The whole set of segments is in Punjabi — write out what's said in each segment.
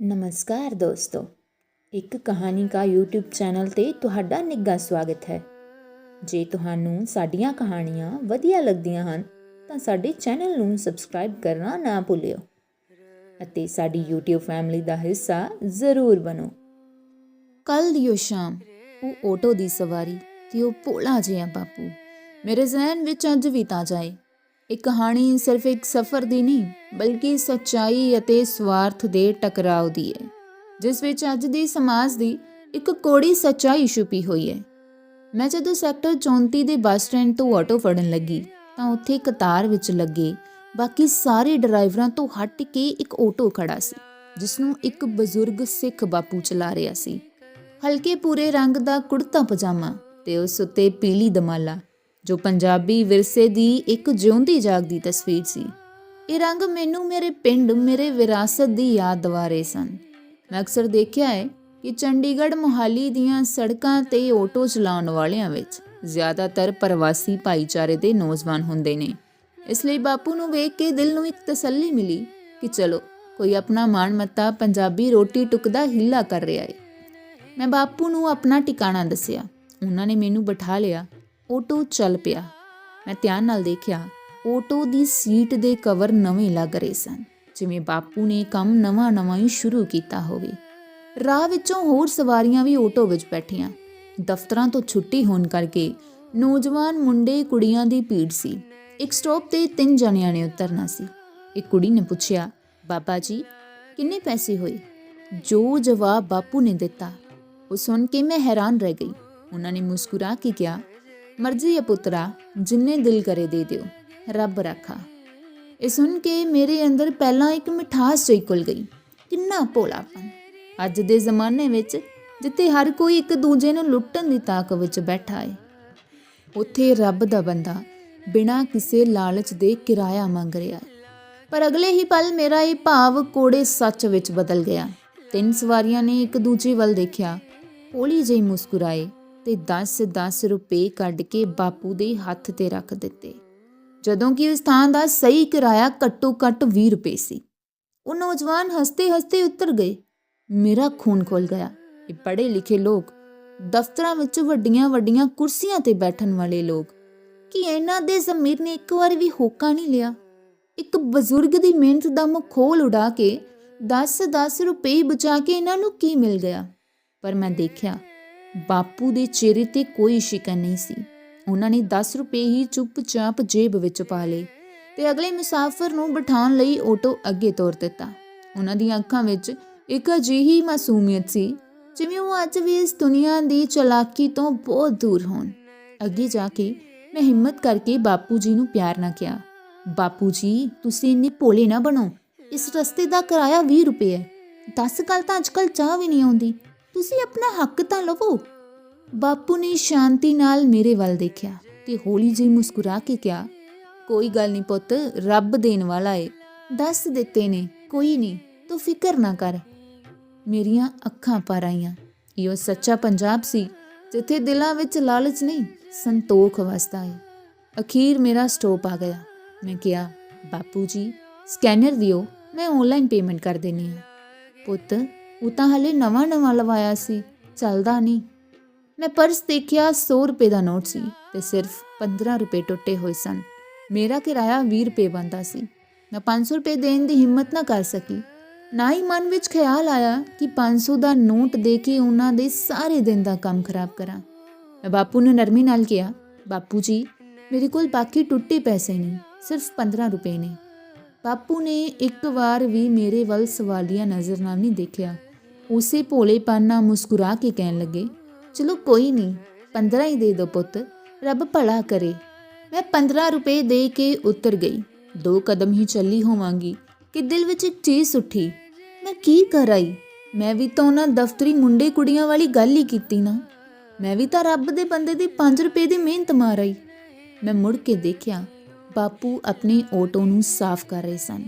ਨਮਸਕਾਰ ਦੋਸਤੋ। ਇੱਕ ਕਹਾਣੀ ਕਾ YouTube ਚੈਨਲ ਤੇ ਤੁਹਾਡਾ ਨਿੱਘਾ ਸਵਾਗਤ ਹੈ। ਜੇ ਤੁਹਾਨੂੰ ਸਾਡੀਆਂ ਕਹਾਣੀਆਂ ਵਧੀਆ ਲੱਗਦੀਆਂ ਹਨ, ਤਾਂ ਸਾਡੇ ਚੈਨਲ ਨੂੰ ਸਬਸਕ੍ਰਾਈਬ ਕਰਨਾ ਨਾ ਭੁੱਲਿਓ ਅਤੇ ਸਾਡੀ YouTube ਫੈਮਿਲੀ ਦਾ ਹਿੱਸਾ ਜ਼ਰੂਰ ਬਣੋ। ਕੱਲ ਦੀ ਉਹ ਸ਼ਾਮ, ਉਹ ਆਟੋ ਦੀ ਸਵਾਰੀ ਤੇ ਉਹ ਭੋਲਾ ਜਿਹਾ ਬਾਪੂ ਮੇਰੇ ਜ਼ਿਹਨ ਵਿੱਚ ਅੱਜ ਵੀ ਤਾਂ ਜਾਏ। ਇਹ ਕਹਾਣੀ ਸਿਰਫ ਇੱਕ ਸਫ਼ਰ ਦੀ ਨਹੀਂ, ਬਲਕਿ ਸੱਚਾਈ ਅਤੇ ਸਵਾਰਥ ਦੇ ਟਕਰਾਅ ਦੀ ਹੈ, ਜਿਸ ਵਿੱਚ ਅੱਜ ਦੇ ਸਮਾਜ ਦੀ ਇੱਕ ਕੋੜੀ ਸੱਚਾਈ ਛੁਪੀ ਹੋਈ ਹੈ। ਮੈਂ ਜਦੋਂ ਸੈਕਟਰ 34 ਦੇ ਬੱਸ ਸਟੈਂਡ ਤੋਂ ਆਟੋ ਫੜਨ ਲੱਗੀ, ਤਾਂ ਉੱਥੇ ਕਤਾਰ ਵਿੱਚ ਲੱਗੇ, ਬਾਕੀ ਸਾਰੇ ਡਰਾਈਵਰਾਂ ਤੋਂ ਹਟ ਕੇ ਇੱਕ ਆਟੋ ਖੜਾ ਸੀ ਜਿਸ ਨੂੰ ਇੱਕ ਬਜ਼ੁਰਗ ਸਿੱਖ ਬਾਪੂ ਚਲਾ ਰਿਹਾ ਸੀ। ਹਲਕੇ ਪੂਰੇ ਰੰਗ ਦਾ ਕੁੜਤਾ ਪਜਾਮਾ ਤੇ ਉਸ ਉੱਤੇ ਪੀਲੀ ਦਮਾਲਾ ਜੋ ਪੰਜਾਬੀ ਵਿਰਸੇ ਦੀ ਇੱਕ ਜਿਉਂਦੀ ਜਾਗਦੀ ਤਸਵੀਰ ਸੀ। ਇਹ ਰੰਗ ਮੈਨੂੰ ਮੇਰੇ ਪਿੰਡ, ਮੇਰੇ ਵਿਰਾਸਤ ਦੀ ਯਾਦ ਦਿਵਾ ਰਹੇ ਸਨ। ਮੈਂ ਅਕਸਰ ਦੇਖਿਆ ਹੈ ਕਿ ਚੰਡੀਗੜ੍ਹ ਮੁਹਾਲੀ ਦੀਆਂ ਸੜਕਾਂ ਤੇ ਆਟੋ ਚਲਾਉਣ ਵਾਲਿਆਂ ਵਿੱਚ ਜ਼ਿਆਦਾਤਰ ਪ੍ਰਵਾਸੀ ਭਾਈਚਾਰੇ ਦੇ ਨੌਜਵਾਨ ਹੁੰਦੇ ਨੇ। ਇਸ ਲਈ ਬਾਪੂ ਨੂੰ ਵੇਖ ਕੇ ਦਿਲ ਨੂੰ ਇੱਕ ਤਸੱਲੀ ਮਿਲੀ ਕਿ ਚਲੋ, ਕੋਈ ਆਪਣਾ ਮਾਣ ਮੱਤਾ ਪੰਜਾਬੀ ਰੋਟੀ ਟੁਕਦਾ ਹਿੱਲਾ ਕਰ ਰਿਹਾ ਹੈ। ਮੈਂ ਬਾਪੂ ਨੂੰ ਆਪਣਾ ਟਿਕਾਣਾ ਦੱਸਿਆ। ਉਹਨਾਂ ਨੇ ਮੈਨੂੰ ਬਿਠਾ ਲਿਆ ਆਟੋ ਚੱਲ ਪਿਆ। ਮੈਂ ਧਿਆਨ ਨਾਲ ਦੇਖਿਆ, ਆਟੋ ਦੀ ਸੀਟ ਦੇ ਕਵਰ ਨਵੇਂ ਲੱਗ ਰਹੇ ਸਨ। ਜਿਵੇਂ ਬਾਪੂ ਨੇ ਕੰਮ ਨਵਾਂ-ਨਵਾਂ ਹੀ ਸ਼ੁਰੂ ਕੀਤਾ ਹੋਵੇ। ਰਾਹ ਵਿੱਚੋਂ ਹੋਰ ਸਵਾਰੀਆਂ ਵੀ ਆਟੋ ਵਿੱਚ ਬੈਠੀਆਂ। ਦਫ਼ਤਰਾਂ ਤੋਂ ਛੁੱਟੀ ਹੋਣ ਕਰਕੇ ਨੌਜਵਾਨ ਮੁੰਡੇ ਕੁੜੀਆਂ ਦੀ ਭੀੜ ਸੀ। ਇੱਕ ਸਟਾਪ ਤੇ ਤਿੰਨ ਜਣਿਆਂ ਨੇ ਉਤਰਨਾ ਸੀ। ਇੱਕ ਕੁੜੀ ਨੇ ਪੁੱਛਿਆ, ਬਾਬਾ ਜੀ, ਕਿੰਨੇ ਪੈਸੇ ਹੋਏ? ਜੋ ਜਵਾਬ ਬਾਪੂ ਨੇ ਦਿੱਤਾ, ਉਹ ਸੁਣ ਕੇ ਮੈਂ ਹੈਰਾਨ ਰਹਿ ਗਈ। ਉਹਨਾਂ ਨੇ ਮੁਸਕਰਾ ਕੇ ਕਿਹਾ ਮਰਜ਼ੀ ਹੈ ਪੁੱਤਰਾ, ਜਿੰਨੇ ਦਿਲ ਕਰੇ ਦੇ ਦਿਓ। ਰੱਬ ਰੱਖਾ। ਇਹ ਸੁਣ ਕੇ ਮੇਰੇ ਅੰਦਰ ਪਹਿਲਾਂ ਇੱਕ ਮਿਠਾਸ ਜਿਹੀ ਘੁਲ ਗਈ। ਕਿੰਨਾ ਭੋਲਾਪਨ। ਅੱਜ ਦੇ ਜ਼ਮਾਨੇ ਵਿੱਚ ਜਿੱਥੇ ਹਰ ਕੋਈ ਇੱਕ ਦੂਜੇ ਨੂੰ ਲੁੱਟਣ ਦੀ ਤਾਕ ਵਿੱਚ ਬੈਠਾ ਹੈ ਉੱਥੇ ਰੱਬ ਦਾ ਬੰਦਾ ਬਿਨਾਂ ਕਿਸੇ ਲਾਲਚ ਦੇ ਕਿਰਾਇਆ ਮੰਗ ਰਿਹਾ ਹੈ ਪਰ ਅਗਲੇ ਹੀ ਪਲ ਮੇਰਾ ਇਹ ਭਾਵ ਕੋੜੇ ਸੱਚ ਵਿੱਚ ਬਦਲ ਗਿਆ। ਤਿੰਨ ਸਵਾਰੀਆਂ ਨੇ ਇੱਕ ਦੂਜੇ ਵੱਲ ਦੇਖਿਆ। ਹੌਲੀ ਜਿਹੀ ਮੁਸਕਰਾਏ। ਤੇ 10-10 ਰੁਪਏ ਕੱਢ ਕੇ ਬਾਪੂ ਦੇ ਹੱਥ ਤੇ ਰੱਖ ਦਿੱਤੇ। ਜਦੋਂ ਕਿ ਉਸ ਥਾਂ ਦਾ ਸਹੀ ਕਿਰਾਇਆ ਘੱਟੋ ਘੱਟ 20 ਰੁਪਏ ਸੀ। ਉਹ ਨੌਜਵਾਨ ਹੱਸਦੇ ਹੱਸਦੇ ਉਤਰ ਗਏ। ਮੇਰਾ ਖੂਨ ਖੋਲ ਗਿਆ। ਇਹ ਪੜ੍ਹੇ ਲਿਖੇ ਲੋਕ, ਦਫ਼ਤਰਾਂ ਵਿੱਚ ਵੱਡੀਆਂ-ਵੱਡੀਆਂ ਕੁਰਸੀਆਂ ਤੇ ਬੈਠਣ ਵਾਲੇ ਲੋਕ, ਕਿ ਇਹਨਾਂ ਦੇ ਜ਼ਮੀਰ ਨੇ ਇੱਕ ਵਾਰ ਵੀ ਹੋਕਾ ਨਹੀਂ ਲਿਆ? ਇੱਕ ਬਜ਼ੁਰਗ ਦੀ ਮਿਹਨਤ ਦਾ ਮਖੌਲ ਉਡਾ ਕੇ 10-10 ਰੁਪਏ ਬਚਾ ਕੇ ਇਹਨਾਂ ਨੂੰ ਕੀ ਮਿਲ ਗਿਆ? ਪਰ ਮੈਂ ਦੇਖਿਆ ਬਾਪੂ ਦੇ ਚਿਹਰੇ ਤੇ ਕੋਈ ਸ਼ਿਕਨ ਨਹੀਂ ਸੀ। ਉਹਨਾਂ ਨੇ 10 ਰੁਪਏ ਹੀ ਚੁੱਪਚਾਪ ਜੇਬ ਵਿੱਚ ਪਾ ਲਏ ਤੇ ਅਗਲੇ ਮੁਸਾਫਰ ਨੂੰ ਬਿਠਾਉਣ ਲਈ ਆਟੋ ਅੱਗੇ ਤੋਰ ਦਿੱਤਾ। ਉਹਨਾਂ ਦੀਆਂ ਅੱਖਾਂ ਵਿੱਚ ਇੱਕ ਅਜਿਹੀ ਮਾਸੂਮੀਅਤ ਸੀ ਜਿਵੇਂ ਉਹ ਅੱਜ ਵੀ ਇਸ ਦੁਨੀਆ ਦੀ ਚਲਾਕੀ ਤੋਂ ਬਹੁਤ ਦੂਰ ਹੋਣ। ਅੱਗੇ ਜਾ ਕੇ ਮੈਂ ਹਿੰਮਤ ਕਰਕੇ ਬਾਪੂ ਜੀ ਨੂੰ ਪਿਆਰ ਨਾਲ ਕਿਹਾ, ਬਾਪੂ ਜੀ, ਤੁਸੀਂ ਇੰਨੇ ਭੋਲੇ ਨਾ ਬਣੋ। ਇਸ ਰਸਤੇ ਦਾ ਕਿਰਾਇਆ 20 ਰੁਪਏ ਹੈ। 10 ਕੱਲ ਤਾਂ ਅੱਜਕੱਲ ਚਾਹ ਵੀ ਨਹੀਂ ਆਉਂਦੀ। ਤੁਸੀਂ ਆਪਣਾ ਹੱਕ ਤਾਂ ਲਵੋ। ਬਾਪੂ ਨੇ ਸ਼ਾਂਤੀ ਨਾਲ ਮੇਰੇ ਵੱਲ ਦੇਖਿਆ ਤੇ ਹੌਲੀ ਜਿਹੀ ਮੁਸਕਰਾ ਕੇ ਕਿਹਾ, ਕੋਈ ਗੱਲ ਨਹੀਂ ਪੁੱਤ, ਰੱਬ ਦੇਣ ਵਾਲਾ ਏ। ਦੱਸ ਦਿੱਤੇ ਨੇ, ਕੋਈ ਨਹੀਂ ਤੂੰ ਫਿਕਰ ਨਾ ਕਰ। ਮੇਰੀਆਂ ਅੱਖਾਂ ਪਰ ਆਈਆਂ। ਇਹ ਸੱਚਾ ਪੰਜਾਬ ਸੀ, ਜਿੱਥੇ ਦਿਲਾਂ ਵਿੱਚ ਲਾਲਚ ਨਹੀਂ, ਸੰਤੋਖ ਵਸਦਾ ਹੈ ਅਖੀਰ ਮੇਰਾ ਸਟਾਪ ਆ ਗਿਆ। ਮੈਂ ਕਿਹਾ, ਬਾਪੂ ਜੀ, ਸਕੈਨਰ ਦਿਓ, ਮੈਂ ਆਨਲਾਈਨ ਪੇਮੈਂਟ ਕਰ ਦੇਣੀ ਹੈ ਪੁੱਤ ਉਹ ਤਾਂ ਹਲੇ ਨਵਾਂ ਨਵਾਂ ਲਵਾਇਆ ਸੀ, ਚੱਲਦਾ ਨਹੀਂ। ਮੈਂ ਪਰਸ ਦੇਖਿਆ 100 ਰੁਪਏ ਦਾ ਨੋਟ ਸੀ ਤੇ ਸਿਰਫ 15 ਰੁਪਏ ਟੁੱਟੇ ਹੋਏ ਸਨ। ਮੇਰਾ ਕਿਰਾਇਆ 20 ਰੁਪਏ ਬੰਦਾ ਸੀ। ਮੈਂ 500 ਰੁਪਏ ਦੇਣ ਦੀ ਹਿੰਮਤ ਨਾ ਕਰ ਸਕੀ। ਨਾ ਹੀ ਮਨ ਵਿੱਚ ਖਿਆਲ ਆਇਆ ਕਿ 500 ਦਾ ਨੋਟ ਦੇ ਕੇ ਉਹਨਾਂ ਦੇ ਸਾਰੇ ਦਿਨ ਦਾ ਕੰਮ ਖਰਾਬ ਕਰਾਂ। ਮੈਂ ਬਾਪੂ ਨੂੰ ਨਰਮੀ ਨਾਲ ਕਿਹਾ, ਬਾਪੂ ਜੀ, ਮੇਰੇ ਕੋਲ ਬਾਕੀ ਟੁੱਟੇ ਪੈਸੇ ਨਹੀਂ, ਸਿਰਫ 15 ਰੁਪਏ ਨੇ। ਬਾਪੂ ਨੇ ਇੱਕ ਵਾਰ ਵੀ ਮੇਰੇ ਵੱਲ ਸਵਾਲੀਆ ਨਜ਼ਰ ਨਾਲ ਨਹੀਂ ਦੇਖਿਆ। ਉਸੇ ਭੋਲੇਪਨ ਨਾਲ ਮੁਸਕਰਾ ਕੇ ਕਹਿਣ ਲੱਗੇ, ਚਲੋ ਕੋਈ ਨਹੀਂ 15 ਹੀ ਦੇ ਦਿਓ ਪੁੱਤ, ਰੱਬ ਭਲਾ ਕਰੇ। ਮੈਂ 15 ਰੁਪਏ ਦੇ ਕੇ ਉਤਰ ਗਈ। ਦੋ ਕਦਮ ਹੀ ਚੱਲੀ ਹੋਵਾਂਗੀ, ਕਿ ਦਿਲ ਵਿੱਚ ਇੱਕ ਚੀਜ਼ ਉੱਠੀ। ਮੈਂ ਕੀ ਕਰਾਈ ਮੈਂ ਵੀ ਤਾਂ ਉਹਨਾਂ ਦਫ਼ਤਰੀ ਮੁੰਡੇ ਕੁੜੀਆਂ ਵਾਲੀ ਗੱਲ ਹੀ ਕੀਤੀ ਨਾ। ਮੈਂ ਵੀ ਤਾਂ ਰੱਬ ਦੇ ਬੰਦੇ ਦੀ 5 ਰੁਪਏ ਦੀ ਮਿਹਨਤ ਮਾਰਾਈ ਮੈਂ ਮੁੜ ਕੇ ਦੇਖਿਆ, ਬਾਪੂ ਆਪਣੇ ਆਟੋ ਨੂੰ ਸਾਫ਼ ਕਰ ਰਹੇ ਸਨ।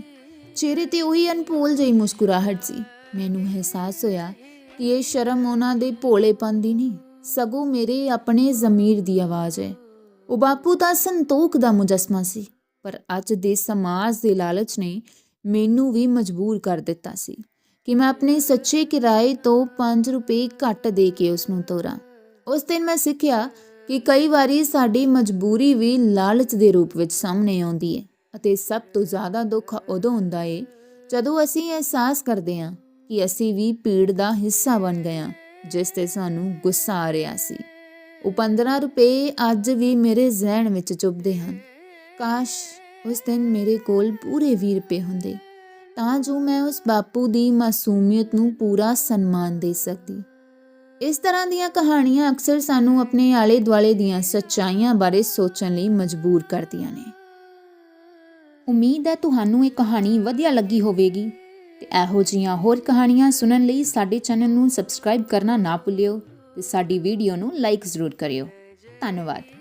ਚਿਹਰੇ ਤੇ ਉਹੀ ਅਨਪੋਲ ਜਿਹੀ ਮੁਸਕਰਾਹਟ ਸੀ। ਮੈਨੂੰ ਅਹਿਸਾਸ ਹੋਇਆ ਕਿ ਇਹ ਸ਼ਰਮ ਉਹਨਾਂ ਦੇ ਭੋਲੇਪਨ ਦੀ ਨਹੀਂ, ਸਗੋਂ ਮੇਰੇ ਆਪਣੇ ਜ਼ਮੀਰ ਦੀ ਆਵਾਜ਼ ਹੈ। ਉਹ ਬਾਪੂ ਤਾਂ ਸੰਤੋਖ ਦਾ ਮੁਜਸਮਾ ਸੀ, ਪਰ ਅੱਜ ਦੇ ਸਮਾਜ ਦੇ ਲਾਲਚ ਨੇ ਮੈਨੂੰ ਵੀ ਮਜਬੂਰ ਕਰ ਦਿੱਤਾ ਸੀ ਕਿ ਮੈਂ ਆਪਣੇ ਸੱਚੇ ਕਿਰਾਏ ਤੋਂ 5 ਰੁਪਏ ਘੱਟ ਦੇ ਕੇ ਉਸ ਨੂੰ ਤੋਰਾਂ। ਉਸ ਦਿਨ ਮੈਂ ਸਿੱਖਿਆ ਕਿ ਕਈ ਵਾਰੀ ਸਾਡੀ ਮਜਬੂਰੀ ਵੀ ਲਾਲਚ ਦੇ ਰੂਪ ਵਿੱਚ ਸਾਹਮਣੇ ਆਉਂਦੀ ਹੈ, ਅਤੇ ਸਭ ਤੋਂ ਜ਼ਿਆਦਾ ਦੁੱਖ ਉਦੋਂ ਹੁੰਦਾ ਏ ਜਦੋਂ ਅਸੀਂ ਅਹਿਸਾਸ ਕਰਦੇ ਹਾਂ ਕਿ ਅਸੀਂ ਵੀ ਪੀੜ ਦਾ ਹਿੱਸਾ ਬਣ ਗਏ ਜਿਸ ਤੇ ਸਾਨੂੰ ਗੁੱਸਾ ਆ ਰਿਹਾ ਸੀ। ਉਹ 15 ਰੁਪਏ ਅੱਜ ਵੀ ਮੇਰੇ ਜ਼ਿਹਨ ਵਿੱਚ ਚੁੱਭਦੇ ਹਨ। ਕਾਸ਼ ਉਸ ਦਿਨ ਮੇਰੇ ਕੋਲ ਪੂਰੇ 20 ਰੁਪਏ ਹੁੰਦੇ, ਤਾਂ ਜੋ ਮੈਂ ਉਸ ਬਾਪੂ ਦੀ ਮਾਸੂਮੀਅਤ ਨੂੰ ਪੂਰਾ ਸਨਮਾਨ ਦੇ ਸਕਦੀ। ਇਸ ਤਰ੍ਹਾਂ ਦੀਆਂ ਕਹਾਣੀਆਂ ਅਕਸਰ ਸਾਨੂੰ ਆਪਣੇ ਆਲੇ ਦੁਆਲੇ ਦੀਆਂ ਸੱਚਾਈਆਂ ਬਾਰੇ ਸੋਚਣ ਲਈ ਮਜਬੂਰ ਕਰਦੀਆਂ ਨੇ। ਉਮੀਦ ਹੈ ਤੁਹਾਨੂੰ ਇਹ ਕਹਾਣੀ ਵਧੀਆ ਲੱਗੀ ਹੋਵੇਗੀ। ਤੇ ਇਹੋ ਜਿਹੀਆਂ ਹੋਰ ਕਹਾਣੀਆਂ ਸੁਣਨ ਲਈ ਸਾਡੇ ਚੈਨਲ ਨੂੰ ਸਬਸਕ੍ਰਾਈਬ ਕਰਨਾ ਨਾ ਭੁੱਲਿਓ ਤੇ ਸਾਡੀ ਵੀਡੀਓ ਨੂੰ ਲਾਈਕ ਜ਼ਰੂਰ ਕਰਿਓ। ਧੰਨਵਾਦ।